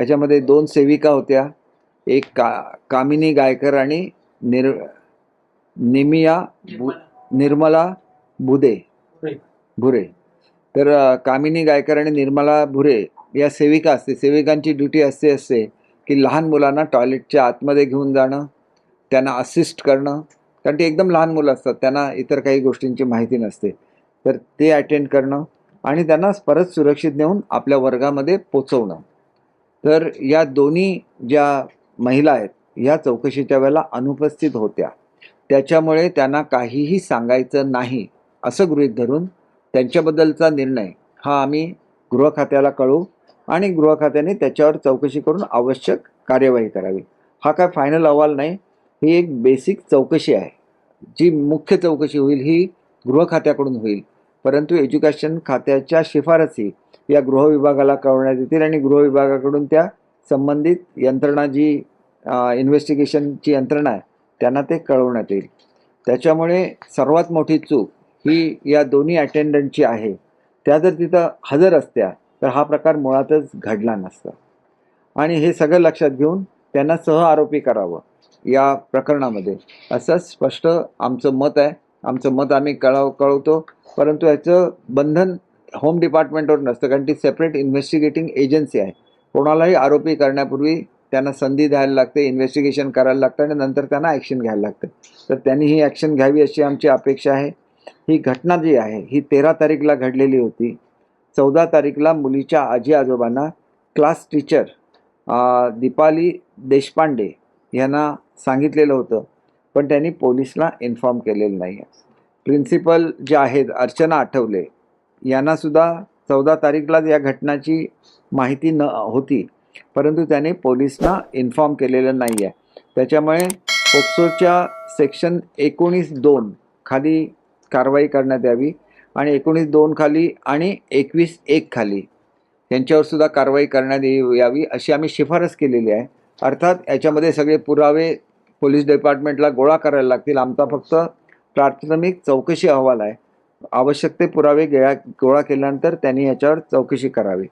याच्यामध्ये दोन सेविका होत्या. एक का कामिनी गायकर आणि निर निमिया बु निर्मला बुदे भुरे. तर कामिनी गायकर आणि निर्मला भुरे या सेविका असते. सेविकांची ड्युटी असते असते की लहान मुलांना टॉयलेटच्या आतमध्ये घेऊन जाणं त्यांना असिस्ट करणं. कारण ते एकदम लहान मुलं असतात. त्यांना इतर काही गोष्टींची माहिती नसते. तर ते अटेंड करणं आणि त्यांना परत सुरक्षित नेऊन आपल्या वर्गामध्ये पोचवणं. तर या दोन्ही ज्या महिला आहेत ह्या चौकशीच्या वेळेला अनुपस्थित होत्या. त्याच्यामुळे त्यांना काहीही सांगायचं नाही असं गृहीत धरून त्यांच्याबद्दलचा निर्णय हा आम्ही गृह खात्याला कळू आणि गृह खात्याने त्याच्यावर चौकशी करून आवश्यक कार्यवाही करावी. हा काय फायनल अहवाल नाही ही एक बेसिक चौकशी आहे. जी मुख्य चौकशी होईल ही गृह खात्याकडून होईल. परंतु एज्युकेशन खात्याच्या शिफारसी या गृह विभागाला कळवण्यात येतील आणि गृह विभागाकडून त्या संबंधित यंत्रणा जी इन्व्हेस्टिगेशनची यंत्रणा आहे त्यांना ते कळवण्यात येईल. त्याच्यामुळे सर्वात मोठी चूक ही या दोन्ही अटेंडंटची आहे. त्या जर तिथं हजर असत्या तर हा प्रकार मुळातच घडला नसता. आणि हे सगळं लक्षात घेऊन त्यांना सह आरोपी करावं या प्रकरणामध्ये. असं स्पष्ट आमचं मत आहे. आमचं मत आम्ही कळव कळवतो. परंतु याचं बंधन होम डिपार्टमेंटवर नसतं कारण ती सेपरेट इन्व्हेस्टिगेटिंग एजन्सी आहे. कोणालाही आरोपी करण्यापूर्वी त्यांना संधी द्यायला लागते इन्व्हेस्टिगेशन करायला लागतं आणि नंतर त्यांना ॲक्शन घ्यायला लागतं. तर त्यांनी ही ॲक्शन घ्यावी अशी आमची अपेक्षा आहे. ही घटना जी आहे ही तेरा तारीखला घडलेली होती. चौदा तारीखला मुलीच्या आजी आजोबांना क्लास टीचर दीपाली देशपांडे यांना सांगितलेलं होतं. पण त्यांनी पोलिसला इन्फॉर्म केलेलं नाही आहे प्रिन्सिपल जे आहेत अर्चना आठवले यांनासुद्धा चौदा तारीखलाच या घटनाची माहिती न होती. परंतु त्याने पोलिसना इन्फॉर्म केलेलं नाही आहे त्याच्यामुळे पोक्सोच्या सेक्शन एकोणीस दोन खाली कारवाई करण्यात यावी आणि एकोणीस दोन खाली आणि एकवीस एक खाली यांच्यावर सुद्धा कारवाई करण्यात यावी अशी आम्ही शिफारस केलेली आहे. अर्थात याच्यामध्ये सगळे पुरावे पोलीस डिपार्टमेंटला गोळा करायला लागतील. आमचा फक्त प्राथमिक चौकशी अहवाल आहे. आवश्यक ते पुरावे गेळा गोळा केल्यानंतर त्यांनी याच्यावर चौकशी करावी.